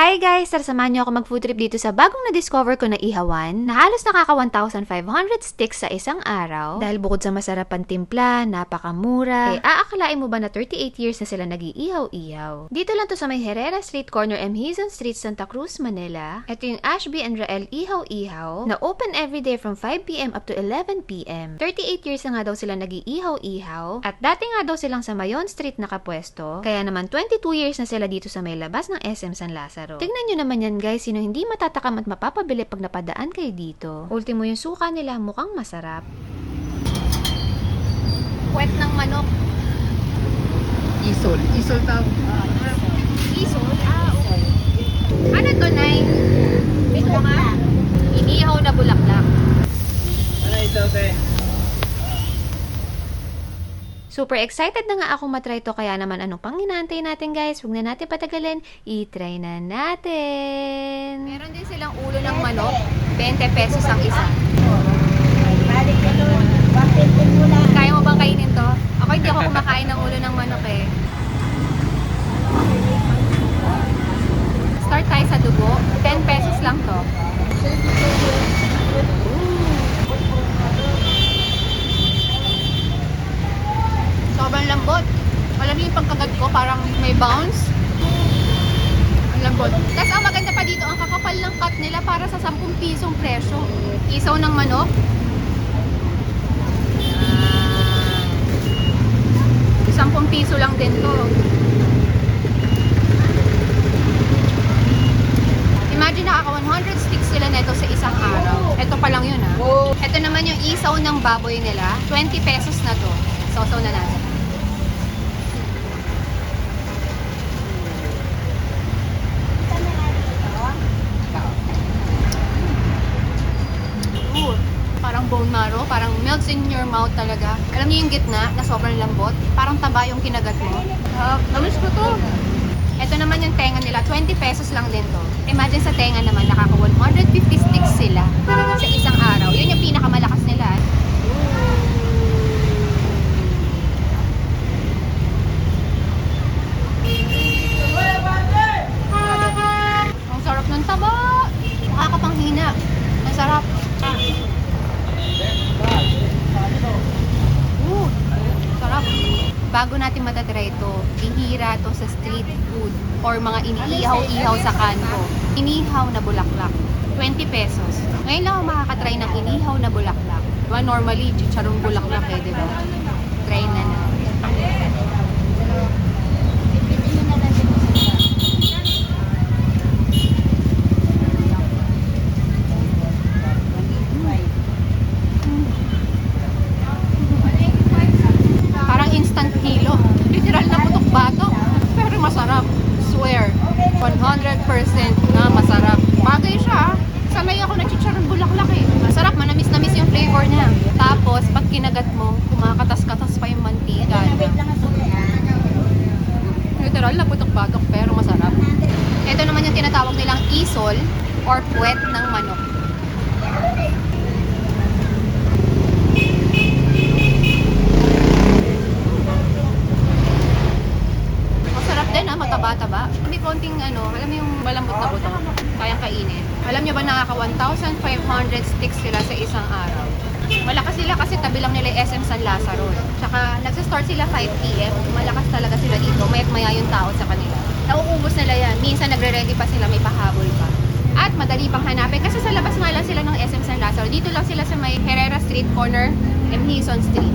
Hi guys! Tara samahan niyo ako mag-food trip dito sa bagong na-discover ko na ihawan na halos nakaka 1,500 sticks sa isang araw. Dahil bukod sa masarap ang timpla, napakamura, eh aakalain mo ba na 38 years na sila nag-iihaw-ihaw? Dito lang to sa may Herrera Street Corner, M. Hizon Street, Santa Cruz, Manila. Ito yung Ashby and Rael Ihaw-Ihaw na open everyday from 5pm up to 11pm. 38 years na nga daw sila nag-iihaw-ihaw at dati nga daw silang sa Mayon Street nakapwesto. Kaya naman 22 years na sila dito sa may labas ng SM San Lazaro. Tignan nyo naman yan guys, sino hindi matatakam at mapapabili pag napadaan kayo dito. Ultimo yung suka nila mukhang masarap. Puwet ng manok. Isol. Isol tawag. Isol? Ah, okay. Ano to, Nay? Ito nga. Inihaw na bulaklak. Ano ito, te? Super excited na nga ako matry to kaya naman anong pang inaantay natin guys? Huwag na natin patagalin, i-try na natin. Meron din silang ulo ng manok, 20 pesos ang isa. Kaya mo bang kainin to? Ako hindi ako kumakain ng ulo ng manok eh. Start tayo sa dugo, 10 pesos lang to. Sobrang lambot. Alam niyo yung pagkagat ko, parang may bounce. Ang lambot. Tapos ang maganda pa dito, ang kakapal ng cut nila para sa 10 pisong presyo. Isaw ng manok. Ah. 10 piso lang din to. Imagine nakaka 100 sticks sila neto sa isang araw. Ito pa lang yun ah. Ito naman yung isaw ng baboy nila. 20 pesos na to. Sausaw na natin. Parang bone marrow, parang melts in your mouth talaga. Alam niyo yung gitna na sobrang lambot? Parang taba yung kinagat mo. Uh, namiss ko to. Ito naman yung tenga nila, 20 pesos lang din to. Imagine sa tenga naman, nakaka 150 sticks sila sa isang araw. Yun yung pinakamalakas nila. Ang sarap ng taba. Nakakapanghina. Ang sarap. Ooh, sarap. Bago natin matatry ito, ihira to sa street food or mga iniihaw-ihaw sa kanto. Inihaw na bulaklak. 20 pesos. Ngayon lang ako makakatry ng inihaw na bulaklak. Diba, normally, chicharong bulaklak eh, di ba? Try na natin. Parang instant kilo. Literal na putok bato. Pero masarap. Swear. 100% na masarap. Bagay siya. ah. Sanay ako na chicharon bulaklak eh. Masarap. Manamis-namis yung flavor niya. Tapos, pag kinagat mo, kumakatas-katas pa yung mantika. Literal na putok batok pero masarap. Ito naman yung tinatawag nilang isol or puwet ng manok. Din ha, mataba-taba. May konting ano, alam mo yung malambot na buto, kayang kainin. Alam nyo ba nakaka 1,500 sticks sila sa isang araw? Malakas sila kasi tabi lang nila yung SM San Lazaro. Tsaka nagsistart sila 5pm, malakas talaga sila dito, mayat maya yung tao sa kanila. Nauubos nila yan, minsan nagre-ready pa sila, may pahabol pa. At madali pang hanapin kasi sa labas nga lang sila ng SM San Lazaro. Dito lang sila sa may Herrera Street corner, M. Hison Street.